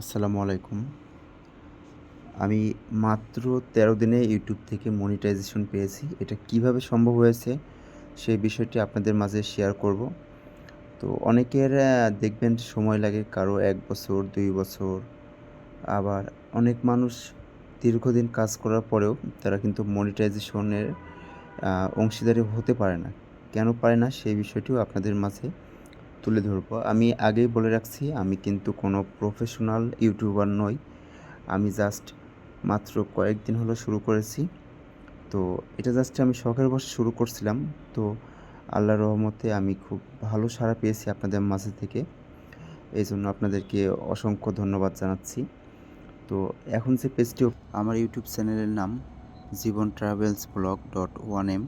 আসসালামু আলাইকুম। আমি মাত্র তেরো দিনে ইউটিউব থেকে মনিটাইজেশন পেয়েছি। এটা কীভাবে সম্ভব হয়েছে সেই বিষয়টি আপনাদের মাঝে শেয়ার করব। তো অনেকের দেখবেন সময় লাগে কারও এক বছর, দুই বছর। আবার অনেক মানুষ দীর্ঘদিন কাজ করার পরেও তারা কিন্তু মনিটাইজেশনের অংশীদারি হতে পারে না। কেন পারে না সেই বিষয়টিও আপনাদের মাঝে তুলে ধরবো। আমি আগেই বলে রাখছি, আমি কিন্তু কোনো প্রফেশনাল ইউটিউবার নই। আমি জাস্ট মাত্র কয়েকদিন হলো শুরু করেছি। তো এটা জাস্ট আমি শখের বসে শুরু করছিলাম। তো আল্লাহর রহমতে আমি খুব ভালো সাড়া পেয়েছি আপনাদের মাঝে থেকে। এই জন্য আপনাদেরকে অসংখ্য ধন্যবাদ জানাচ্ছি। তো এখন যে পেজটি, আমার ইউটিউব চ্যানেলের নাম Jibon travels vlog dot one M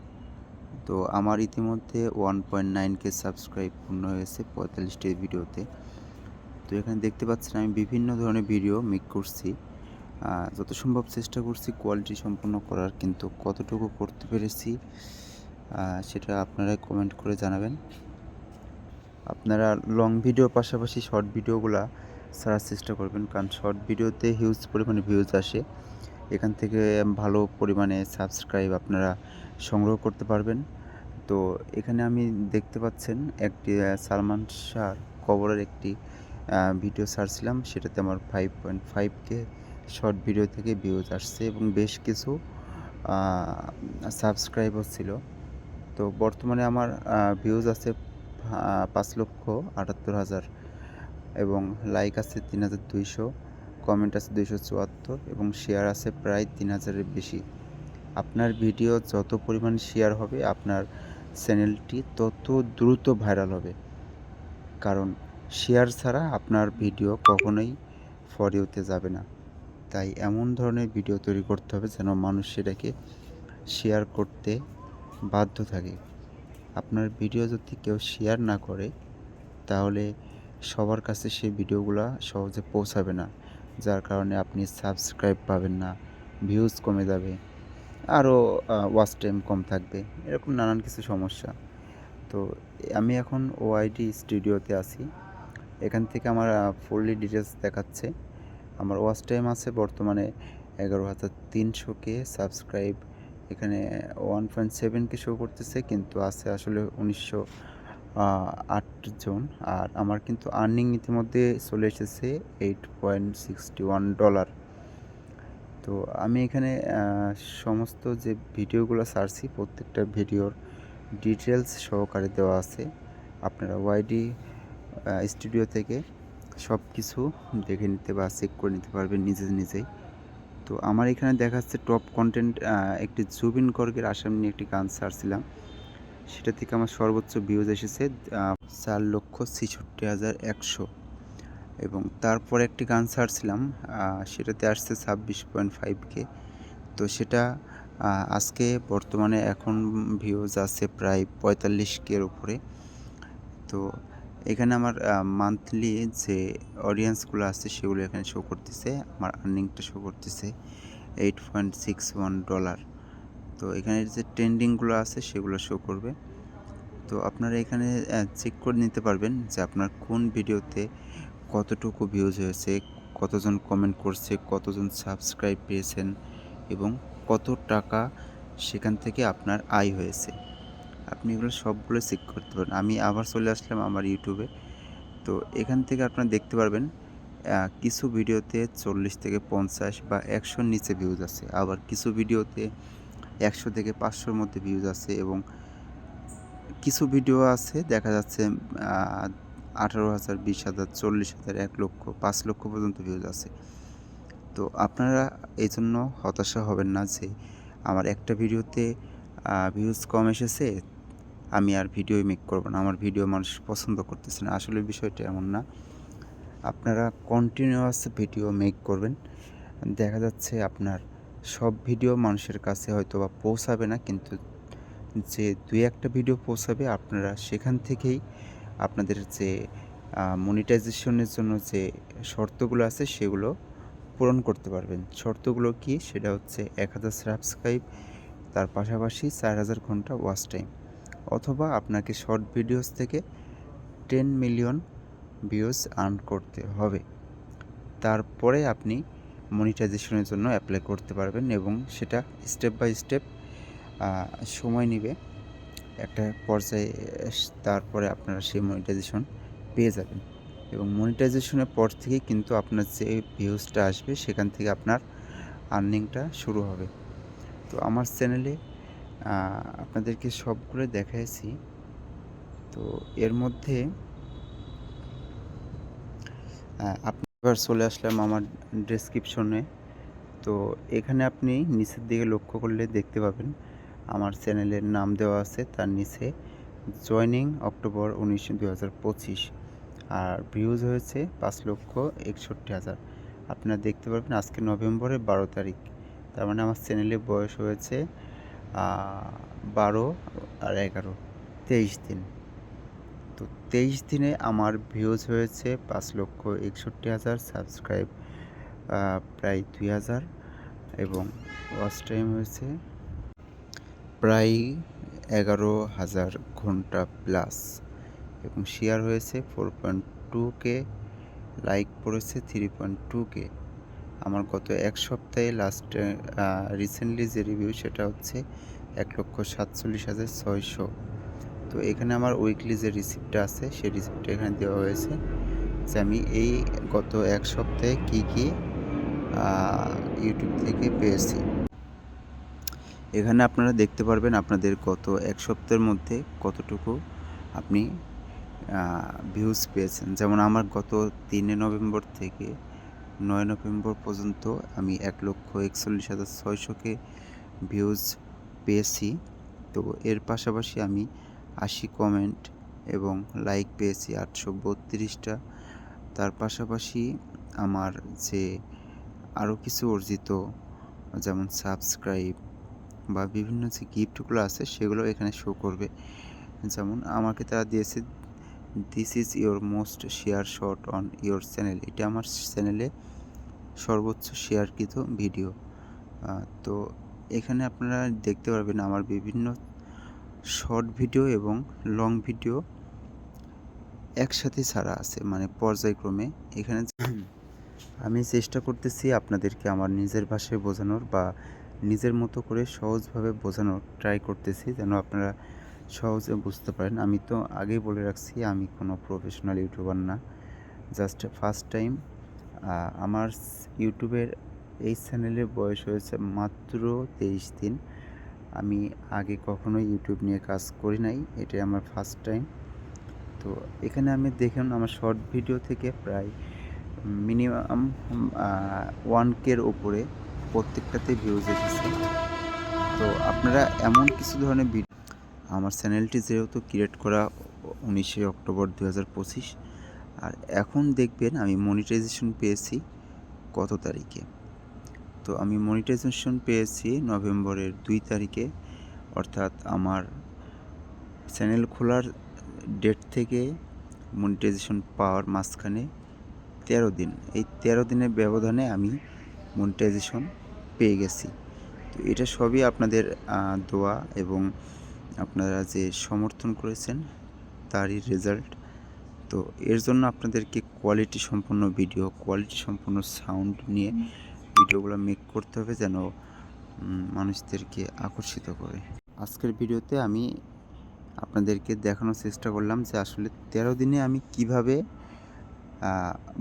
তো আমার ইতিমধ্যে one point nine K subscribe পূর্ণ হয়েছে পঁয়তাল্লিশটি ভিডিওতে। তো এখানে দেখতে পাচ্ছেন আমি বিভিন্ন ধরনের ভিডিও মেক করছি। যত সম্ভব চেষ্টা করছি কোয়ালিটি সম্পন্ন করার, কিন্তু কতটুকু করতে পেরেছি সেটা আপনারা কমেন্ট করে জানাবেন। আপনারা লং ভিডিও পাশাপাশি শর্ট ভিডিওগুলা ছাড়ার চেষ্টা করবেন, কারণ শর্ট ভিডিওতে হিউজ পরিমাণে ভিউজ আসে। এখান থেকে ভালো পরিমাণে সাবস্ক্রাইব আপনারা সংগ্রহ করতে পারবেন। তো এখানে আমি দেখতে পাচ্ছেন একটি সালমান শাহর কবরের একটি ভিডিও ছাড়ছিলাম। সেটাতে আমার five point five K short video থেকে ভিউজ আসছে এবং বেশ কিছু সাবস্ক্রাইবও ছিল। তো বর্তমানে আমার ভিউজ আছে পাঁচ লক্ষ আটাত্তর হাজার এবং লাইক আছে তিন হাজার দুইশো। কমেন্ট আছে দুইশো চুয়াত্তর এবং শেয়ার আছে প্রায় তিন হাজারের বেশি। আপনার ভিডিও যত পরিমাণ শেয়ার হবে আপনার চ্যানেলটি তত দ্রুত ভাইরাল হবে। কারণ শেয়ার ছাড়া আপনার ভিডিও কখনোই ফরিওতে যাবে না। তাই এমন ধরনের ভিডিও তৈরি করতে হবে যেন মানুষ সেটাকে শেয়ার করতে বাধ্য থাকে। আপনার ভিডিও যদি কেউ শেয়ার না করে, তাহলে সবার কাছে সেই ভিডিওগুলো সহজে পৌঁছাবে না। যার কারণে আপনি সাবস্ক্রাইব পাবেন না ভিউজ কমে যাবে, আরও ওয়াচ টাইম কম থাকবে, এরকম নানান কিছু সমস্যা। তো আমি এখন ওআইডি স্টুডিওতে আছি। এখান থেকে আমার ফুললি ডিটেলস দেখাচ্ছে। আমার ওয়াচ টাইম আছে বর্তমানে এগারো হাজার তিনশো কে সাবস্ক্রাইব এখানে one point seven K show করতেছে, কিন্তু আছে আসলে উনিশশো আটজন আর আমার কিন্তু আর্নিং ইতিমধ্যে চলে এসেছে eight point sixty one dollar তো আমি এখানে সমস্ত যে ভিডিওগুলো সারছি প্রত্যেকটা ভিডিওর ডিটেলস সহকারে দেওয়া আছে। আপনারা ওয়াইডি স্টুডিও থেকে সব কিছু দেখে নিতে বা চেক করে নিতে পারবেন নিজে নিজেই। তো আমার এখানে দেখাচ্ছে টপ কন্টেন্ট একটি জুবিন গর্গের আসাম নিয়ে একটি গান ছাড়ছিলাম। সেটা থেকে আমার সর্বোচ্চ ভিউজ এসেছে চার লক্ষ ছেষট্টি হাজার একশো। এবং তারপর একটি গান ছাড়ছিলাম সেটাতে আসছে ছাব্বিশ পয়েন্ট ফাইভ কে তো সেটা আজকে বর্তমানে এখন ভিউজ আছে প্রায় পঁয়তাল্লিশ কের উপরে। তো এখানে আমার মান্থলি যে অডিয়েন্সগুলো আছে সেগুলো এখানে শো করতেছে, আমার আর্নিংটা শো করতেছে eight point six one dollar তো এখানে যে ট্রেন্ডিংগুলো আছে সেগুলো শো করবে। তো আপনারা এখানে চেক করে নিতে পারবেন যে আপনার কোন ভিডিওতে কতটুকু ভিউজ হয়েছে, কতজন কমেন্ট করছে, কতজন সাবস্ক্রাইব পেয়েছেন এবং কত টাকা সেখান থেকে আপনার আয় হয়েছে। আপনি এগুলো সবগুলো চেক করতে পারেন। আমি আবার চলে আসলাম আমার ইউটিউবে তো এখান থেকে আপনারা দেখতে পারবেন কিছু ভিডিওতে চল্লিশ থেকে পঞ্চাশ বা একশোর নিচে ভিউজ আছে। আবার কিছু ভিডিওতে একশো থেকে পাঁচশোর মধ্যে ভিউজ আছে এবং কিছু ভিডিও আছে, দেখা যাচ্ছে আঠারো হাজার, বিশ হাজার, চল্লিশ হাজার, এক লক্ষ, পাঁচ লক্ষ পর্যন্ত ভিউজ আছে। তো আপনারা এই জন্য হতাশা হবেন না যে আমার একটা ভিডিওতে ভিউজ কম এসেছে, আমি আর ভিডিও মেক করব না, আমার ভিডিও মানুষ পছন্দ করতেছে না। আসলে বিষয়টা এমন না। আপনারা কন্টিনিউয়াস ভিডিও মেক করবেন। দেখা যাচ্ছে আপনার সব ভিডিও মানুষের কাছে হয়তো বা পৌঁছাবে না, কিন্তু যে দুই একটা ভিডিও পৌঁছাবে, আপনারা সেখান থেকেই আপনাদের যে মনিটাইজেশনের জন্য যে শর্তগুলো আছে, সেগুলো পূরণ করতে পারবেন। শর্তগুলো কি? সেটা হচ্ছে এক হাজার সাবস্ক্রাইব তার পাশাপাশি চার হাজার ঘণ্টা ওয়াচ টাইম অথবা আপনাকে শর্ট ভিডিওস থেকে টেন মিলিয়ন ভিউজ আর্ন করতে হবে। তারপরে আপনি মনিটাইজেশনের জন্য অ্যাপ্লাই করতে পারবেন এবং সেটা স্টেপ বাই স্টেপ সময় নেবে। একটা পর্যায়ে তারপরে আপনারা সেই মনিটাইজেশন পেয়ে যাবেন। এবং মনিটাইজেশনের পর থেকেই কিন্তু আপনার যে ভিউজটা আসবে, সেখান থেকে আপনার আর্নিংটা শুরু হবে। তো আমার চ্যানেলে আপনাদেরকে সবগুলো দেখাইছি। তো এর মধ্যে আপনি এবার চলে আসলাম আমার ডেসক্রিপশনে তো এখানে আপনি নিচের দিকে লক্ষ্য করলে দেখতে পাবেন, আমার চ্যানেলের নাম দেওয়া আছে তার নিচে জয়নিং অক্টোবর উনিশ পঁচিশ। আর ভিউজ হয়েছে পাঁচ লক্ষ একষট্টি হাজার। আপনারা দেখতে পারবেন আজকে নভেম্বরের বারো তারিখ। তার মানে আমার চ্যানেলের বয়স হয়েছে বারো আর এগারো, তেইশ দিন। তেইশ দিনে আমার ভিউজ হয়েছে পাঁচ লক্ষ একষট্টি হাজার সাবস্ক্রাইব প্রায় দুই হাজার এবং ওয়াচ টাইম হয়েছে প্রায় এগারো হাজার ঘণ্টা প্লাস এবং শেয়ার হয়েছে four point two K like পড়েছে থ্রি পয়েন্ট টু কে আমার গত এক সপ্তাহে লাস্টে রিসেন্টলি যে রিভিউ সেটা হচ্ছে এক লক্ষ সাতচল্লিশ হাজার ছয়শো। তো এখানে আমার উইকলি যে রিসিপ্টটা আছে, সেই রিসিপ্টটা এখানে দেওয়া হয়েছে যে আমি এই গত এক সপ্তাহে কী কী ইউটিউব থেকে পেয়েছি। এখানে আপনারা দেখতে পারবেন আপনাদের গত এক সপ্তাহের মধ্যে কতটুকু আপনি ভিউজ পেয়েছেন। যেমন আমার গত তিনে নভেম্বর থেকে নয় নভেম্বর পর্যন্ত আমি এক লক্ষ একচল্লিশ হাজার ছয়শোকে ভিউজ পেয়েছি। তো এর পাশাপাশি আমি আশি কমেন্ট এবং লাইক পেয়েছি আটশো বত্রিশটা। তার পাশাপাশি আমার যে আরও কিছু অর্জিত যেমন সাবস্ক্রাইব বা বিভিন্ন যে গিফটগুলো আছে সেগুলো এখানে শো করবে। যেমন আমাকে তারা দিয়েছে this is your most share shot on your channel এটা আমার চ্যানেলে সর্বোচ্চ শেয়ারকৃত ভিডিও তো এখানে আপনারা দেখতে পারবেন আমার বিভিন্ন শর্ট ভিডিও এবং লং ভিডিও একসাথে ছাড়া আছে মানে পর্যায়ক্রমে। এখানে আমি চেষ্টা করতেছি আপনাদেরকে আমার নিজের ভাষায় বোঝানোর বা নিজের মতো করে সহজভাবে বোঝানোর ট্রাই করতেছি যেন আপনারা সহজে বুঝতে পারেন। আমি তো আগেই বলে রাখছি, আমি কোনো প্রফেশনাল ইউটিউবার না। জাস্ট ফার্স্ট টাইম আমার ইউটিউবের এই চ্যানেলের বয়স হয়েছে মাত্র তেইশ দিন। আমি আগে কখনো ইউটিউব নিয়ে কাজ করি নাই, এটাই আমার ফার্স্ট টাইম তো এখানে আমি দেখুন আমার শর্ট ভিডিও থেকে প্রায় মিনিমাম ওয়ান কের ওপরে প্রত্যেকটাতে ভিউজ এসেছে। তো আপনারা এমন কিছু ধরনের ভিডিও আমার চ্যানেলটি যেহেতু ক্রিয়েট করা উনিশে অক্টোবর দু হাজার পঁচিশ, আর এখন দেখবেন আমি মনিটাইজেশন পেয়েছি কত তারিখে। তো আমি মনিটাইজেশন পেয়েছি নভেম্বরের দুই তারিখে, অর্থাৎ আমার চ্যানেল খোলার ডেট থেকে মনিটাইজেশন পাওয়ার মাঝখানে তেরো দিন। এই তেরো দিনের ব্যবধানে আমি মনিটাইজেশন পেয়ে গেছি। তো এটা সবই আপনাদের দোয়া এবং আপনারা যে সমর্থন করেছেন তারই রেজাল্ট তো এর জন্য আপনাদেরকে কোয়ালিটি সম্পন্ন ভিডিও কোয়ালিটি সম্পন্ন সাউন্ড নিয়ে ভিডিওগুলো মেক করতে হবে যেন মানুষদেরকে আকর্ষিত করে। আজকের ভিডিওতে আমি আপনাদেরকে দেখানোর চেষ্টা করলাম যে আসলে তেরো দিনে আমি কীভাবে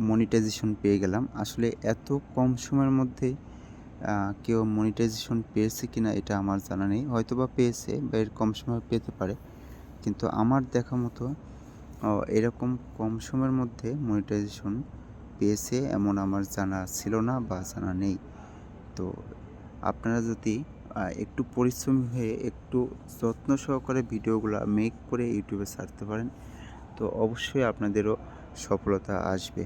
মনিটাইজেশন পেয়ে গেলাম। আসলে এত কম সময়ের মধ্যে কেউ মনিটাইজেশন পেয়েছে কি না এটা আমার জানা নেই। হয়তো বা পেয়েছে বা এর কম সময় পেতে পারে। কিন্তু আমার দেখা মতো এরকম কম সময়ের মধ্যে মনিটাইজেশন পেয়েছে এমন আমার জানা ছিল না বা জানা নেই। তো আপনারা যদি একটু পরিশ্রমী হয়ে একটু যত্ন সহকারে ভিডিওগুলো মেক করে ইউটিউবে ছাড়তে পারেন, তো অবশ্যই আপনাদেরও সফলতা আসবে।